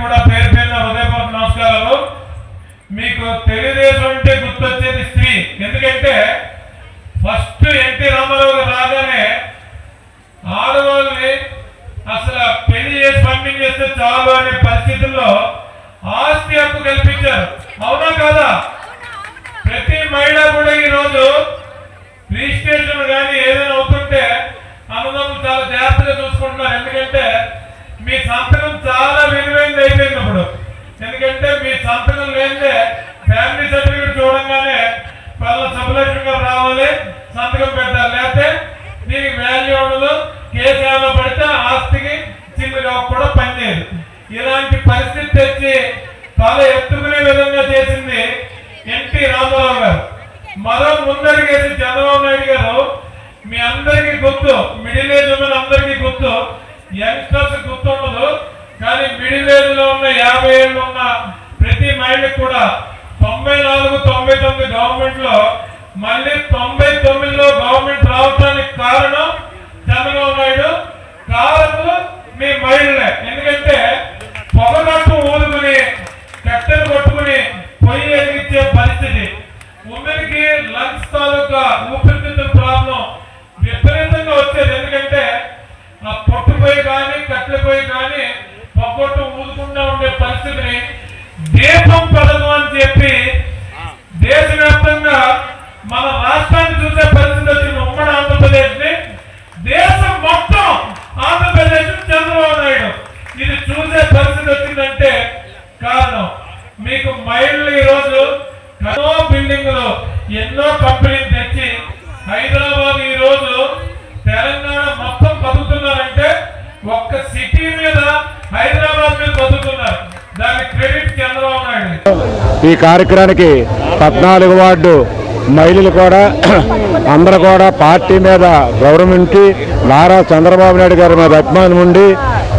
కూడా పేరు పేరున హృదయపూర్వక నమస్కారాలు. మీకు తెలుగుదేశం అంటే గుర్తొచ్చేది స్త్రీ. ఎందుకంటే ఫస్ట్ ఎన్టీ రామారావు రాగానే ఆడవాళ్ళని అసలు పెళ్ళి చేసి పంపించేస్తే చాలు అనే పరిస్థితుల్లో ఆస్తి హక్కు కల్పించారు. అవునా కాదా? ప్రతి మహిళ కూడా ఈ రోజు రిజిస్ట్రేషన్ కానీ ఏదైనా అవుతుంటే అన్నదమ్ములు చాలా జాగ్రత్తగా చూసుకుంటున్నారు. ఎందుకంటే మీ సంతకం చాలా విలువైంది అయిపోయింది ఇప్పుడు. ఎందుకంటే మీ సంతకం లేనిదే ఫ్యామిలీ సర్టిఫికేట్ చూడంగానే పల్ల సభలక్ష్మి గారు రావాలి సంతకం పెట్టాలి. లేకపోతే దీనికి వాల్యూ ఉండదు. కేసు ఏమైనా పడితే ఆస్తికి చిన్నగా కూడా పనిచేయదు. ఇలాంటి పరిస్థితి తెచ్చి తల ఎత్తుకునే విధంగా చేసింది ఎన్టీ రామారావు గారు. మరో ముందరికేసి చంద్రబాబు నాయుడు గారు మీ అందరికీ గుర్తు మిడిల్ ఏజ్ ఉన్న అందరికీ గుర్తు యంగ్స్టర్స్ గుర్తుండదు కానీ మిడిల్ ఏజ్లో ఉన్న యాభై ఏళ్ళు ఉన్న ప్రతి కూడా తొంభై నాలుగు తొంభై తొమ్మిది గవర్నమెంట్లో మళ్ళీ తొంభై తొమ్మిదిలో గవర్నమెంట్ రావటానికి కారణం చంద్రబాబు నాయుడు. కారణం మీ మహిళ బిల్డింగ్లు ఎన్నో కంపెనీలు తెచ్చి హైదరాబాద్ ఈ రోజు తెలంగాణ మొత్తం బతుకుతున్నారంటే ఒక్క సిటీ మీద హైదరాబాద్ మీద బతుకుతున్నారు. దాని క్రెడిట్ చంద్రబాబు నాయుడు ఈ కార్యక్రమానికి పద్నాలుగు వార్డు మహిళలు కూడా అందరూ కూడా పార్టీ మీద గౌరవం నారా చంద్రబాబు నాయుడు గారి మీద అభిమానం ఉండి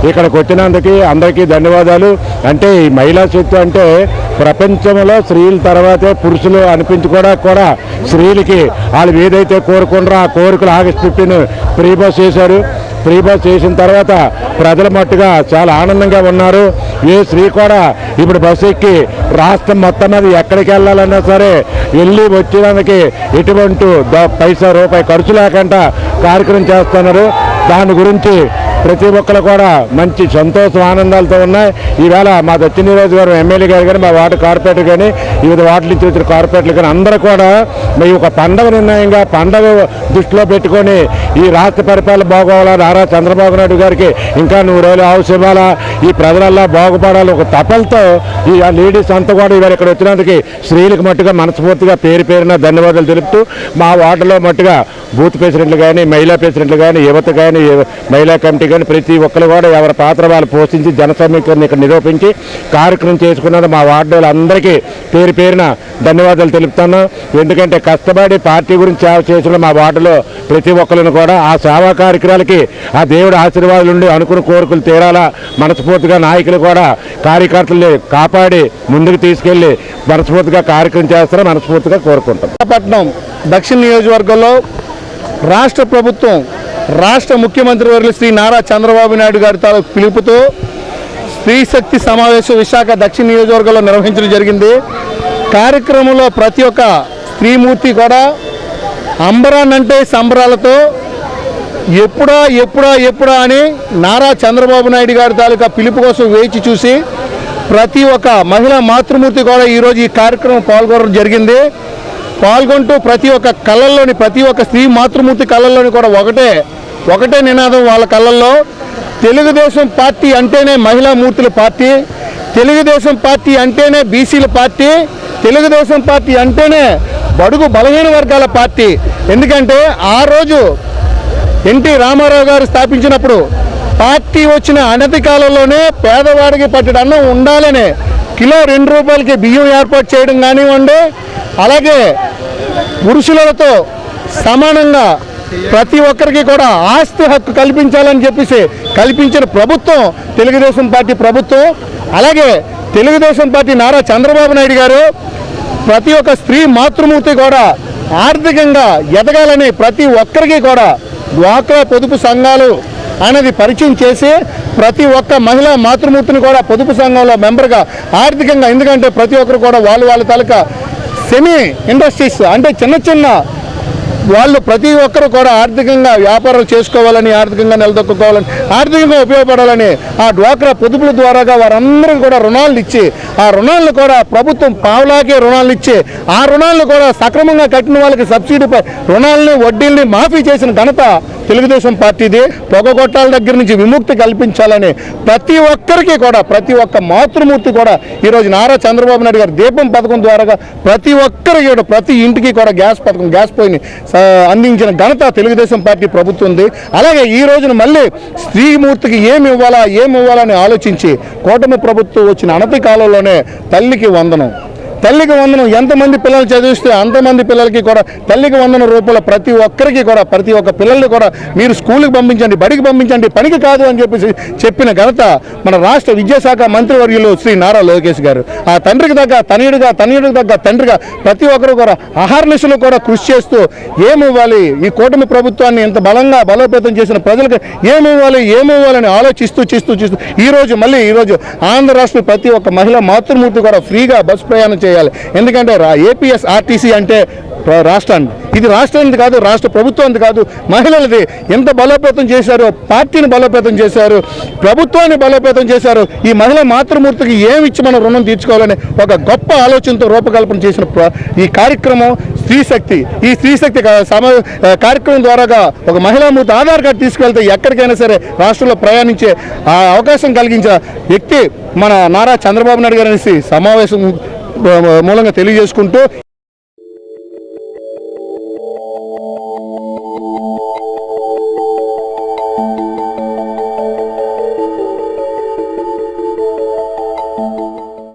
ఇక్కడికి వచ్చినందుకు అందరికీ ధన్యవాదాలు. అంటే ఈ మహిళా శక్తి అంటే ప్రపంచంలో స్త్రీల తర్వాతే పురుషులు అనిపించుకోవడానికి కూడా స్త్రీలకి వాళ్ళు ఏదైతే కోరుకుంటారో ఆ కోరికలు ఆగస్టు ఫిఫ్టీన్ ఫ్రీ బస్ చేశారు. ఫ్రీ బస్ చేసిన తర్వాత ప్రజల మట్టుగా చాలా ఆనందంగా ఉన్నారు. ఏ స్త్రీ కూడా ఇప్పుడు బస్సు ఎక్కి రాష్ట్రం మొత్తం మీద ఎక్కడికి వెళ్ళాలన్నా సరే వెళ్ళి వచ్చేదానికి ఎటువంటి ద- పైసా రూపాయి ఖర్చు లేకుండా కార్యక్రమం చేస్తున్నారు. దాని గురించి ప్రతి ఒక్కరు కూడా మంచి సంతోషం ఆనందాలతో ఉన్నాయి. ఈవేళ మా దక్షిణ నియోజకవర్గం ఎమ్మెల్యే గారు కానీ మా వార్డు కార్పొరేటర్ కానీ వివిధ వార్డుల నుంచి వచ్చిన కార్పొరేటర్లు కానీ అందరూ కూడా మీ ఒక పండగ నిర్ణయంగా పండగ దృష్టిలో పెట్టుకొని ఈ రాష్ట్ర పరిపాలన బాగోవాలా నారా చంద్రబాబు నాయుడు గారికి ఇంకా నువ్వు రోజులు అవసరం ఇవ్వాలా? ఈ ప్రజలల్లా బాగుపడాలి ఒక తపలతో ఈ లేడీస్ అంతా కూడా ఇవాళ ఇక్కడ వచ్చినందుకు స్త్రీలకు మట్టుగా మనస్ఫూర్తిగా పేరు పేరున ధన్యవాదాలు తెలుపుతూ మా వార్డులో మట్టుగా బూత్ ప్రెసిడెంట్లు కానీ మహిళా ప్రెసిడెంట్లు కానీ యువత కానీ మహిళా కమిటీ కానీ ప్రతి ఒక్కరు కూడా ఎవరి పాత్ర వాళ్ళు పోషించి జన సమీకరణ ఇక్కడ నిరూపించి కార్యక్రమం చేసుకున్నది మా వార్డు అందరికీ పేరు పేరున ధన్యవాదాలు తెలుపుతాను. ఎందుకంటే కష్టపడి పార్టీ గురించి సేవ చేసిన మా వార్డులో ప్రతి ఒక్కరిని కూడా ఆ సేవా కార్యక్రమాలకి ఆ దేవుడి ఆశీర్వాదాలు ఉండి అనుకున్న కోరికలు తీరాలా మనస్ఫూర్తిగా నాయకులు కూడా కార్యకర్తల్ని కాపాడి ముందుకు తీసుకెళ్ళి మనస్ఫూర్తిగా కార్యక్రమం చేస్తారని మనస్ఫూర్తిగా కోరుకుంటాం విశాఖపట్నం దక్షిణ నియోజకవర్గంలో రాష్ట్ర ప్రభుత్వం రాష్ట్ర ముఖ్యమంత్రి వర్యులు శ్రీ నారా చంద్రబాబు నాయుడు గారి తాలూకు పిలుపుతో స్త్రీ శక్తి సమావేశం విశాఖ దక్షిణ నియోజకవర్గంలో నిర్వహించడం జరిగింది. కార్యక్రమంలో ప్రతి ఒక్క స్త్రీమూర్తి కూడా అంబరానంటే సంబరాలతో ఎప్పుడా ఎప్పుడా ఎప్పుడా అని నారా చంద్రబాబు నాయుడు గారి తాలూకా పిలుపు కోసం వేచి చూసి ప్రతి ఒక్క మహిళా మాతృమూర్తి కూడా ఈరోజు ఈ కార్యక్రమం పాల్గొనడం జరిగింది. పాల్గొంటూ ప్రతి ఒక్క కళ్ళల్లోని ప్రతి ఒక్క స్త్రీ మాతృమూర్తి కళల్లోని కూడా ఒకటే ఒకటే నినాదం వాళ్ళ కళ్ళల్లో. తెలుగుదేశం పార్టీ అంటేనే మహిళా మూర్తుల పార్టీ తెలుగుదేశం పార్టీ అంటేనే బీసీల పార్టీ తెలుగుదేశం పార్టీ అంటేనే బడుగు బలహీన వర్గాల పార్టీ. ఎందుకంటే ఆ రోజు ఎన్టీ రామారావు గారు స్థాపించినప్పుడు పార్టీ వచ్చిన అనతి కాలంలోనే పేదవాడికి పట్టడం అన్నం ఉండాలనే కిలో రెండు రూపాయలకి బియ్యం ఏర్పాటు చేయడం కానివ్వండి అలాగే పురుషులతో సమానంగా ప్రతి ఒక్కరికి కూడా ఆస్తి హక్కు కల్పించాలని చెప్పేసి కల్పించిన ప్రభుత్వం తెలుగుదేశం పార్టీ ప్రభుత్వం అలాగే తెలుగుదేశం పార్టీ నారా చంద్రబాబు నాయుడు గారు ప్రతి ఒక్క స్త్రీ మాతృమూర్తి కూడా ఆర్థికంగా ఎదగాలని ప్రతి ఒక్కరికి కూడా డ్వాక్రా పొదుపు సంఘాలు అనేది పరిచయం చేసి ప్రతి ఒక్క మహిళా మాతృమూర్తిని కూడా పొదుపు సంఘంలో మెంబర్గా ఆర్థికంగా ఎందుకంటే ప్రతి ఒక్కరు కూడా వాళ్ళు వాళ్ళ తాలూకా సెమీ ఇండస్ట్రీస్ అంటే చిన్న చిన్న వాళ్ళు ప్రతి ఒక్కరు కూడా ఆర్థికంగా వ్యాపారాలు చేసుకోవాలని ఆర్థికంగా నిలదొక్కుకోవాలని ఆర్థికంగా ఉపయోగపడాలని ఆ డ్వాక్రా పొదుపుల ద్వారాగా వారందరికీ కూడా రుణాలు ఇచ్చి ఆ రుణాలను కూడా ప్రభుత్వం పావులాకే రుణాలు ఇచ్చి ఆ రుణాలను కూడా సక్రమంగా కట్టిన వాళ్ళకి సబ్సిడీపై రుణాలని వడ్డీల్ని మాఫీ చేసిన ఘనత తెలుగుదేశం పార్టీది పొగగొట్టాల దగ్గర నుంచి విముక్తి కల్పించాలని ప్రతి ఒక్కరికి కూడా ప్రతి ఒక్క మాతృమూర్తి కూడా ఈరోజు నారా చంద్రబాబు నాయుడు గారు దీపం పథకం ద్వారా ప్రతి ఒక్కరికి కూడా ప్రతి ఇంటికి కూడా గ్యాస్ పథకం గ్యాస్ పోయిని అందించిన ఘనత తెలుగుదేశం పార్టీ ప్రభుత్వం ఉంది. అలాగే ఈ రోజున మళ్ళీ స్త్రీమూర్తికి ఏమి ఇవ్వాలా ఏమి ఇవ్వాలని ఆలోచించి కూటమి ప్రభుత్వం వచ్చిన అనతి కాలంలోనే తల్లికి వందనం. తల్లికి వందనం ఎంతమంది పిల్లలు చదివిస్తే అంతమంది పిల్లలకి కూడా తల్లికి వందన రూపంలో ప్రతి ఒక్కరికి కూడా ప్రతి ఒక్క పిల్లల్ని కూడా మీరు స్కూల్కి పంపించండి బడికి పంపించండి పనికి కాదు అని చెప్పేసి చెప్పిన ఘనత మన రాష్ట్ర విద్యాశాఖ మంత్రివర్యులు శ్రీ నారా లోకేష్ గారు. ఆ తండ్రికి తగ్గ తనయుడిగా తనయుడికి తగ్గ తండ్రిగా ప్రతి ఒక్కరు కూడా అహర్నిశలు కూడా కృషి చేస్తూ ఏమివ్వాలి? ఈ కూటమి ప్రభుత్వాన్ని ఇంత బలంగా బలోపేతం చేసిన ప్రజలకు ఏమివ్వాలి? ఏమివ్వాలని ఆలోచిస్తూ చేస్తూ చేస్తూ ఈ రోజు మళ్ళీ ఈ రోజు ఆంధ్ర రాష్ట్ర ప్రతి ఒక్క మహిళ మాతృమూర్తి కూడా ఫ్రీగా బస్ ప్రయాణం చేయాలి ఎందుకంటే ఏపీఎస్ ఆర్టీసీ అంటే రాష్ట్రాన్ని. ఇది రాష్ట్రానికి కాదు రాష్ట్ర ప్రభుత్వానికి కాదు. మహిళలది ఎంత బలోపేతం చేశారో పార్టీని బలోపేతం చేశారు ప్రభుత్వాన్ని బలోపేతం చేశారు. ఈ మహిళ మాతృమూర్తికి ఏమి ఇచ్చి మనం రుణం తీర్చుకోవాలని ఒక గొప్ప ఆలోచనతో రూపకల్పన చేసిన ఈ కార్యక్రమం స్త్రీశక్తి ఈ స్త్రీశక్తి సమ కార్యక్రమం ద్వారాగా ఒక మహిళామూర్తి ఆధార్ కార్డు తీసుకెళ్తే ఎక్కడికైనా సరే రాష్ట్రంలో ప్రయాణించే ఆ అవకాశం కలిగించిన వ్యక్తి మన నారా చంద్రబాబు నాయుడు గారు అనేసి సమావేశం మూలంగా తెలియజేసుకుంటూ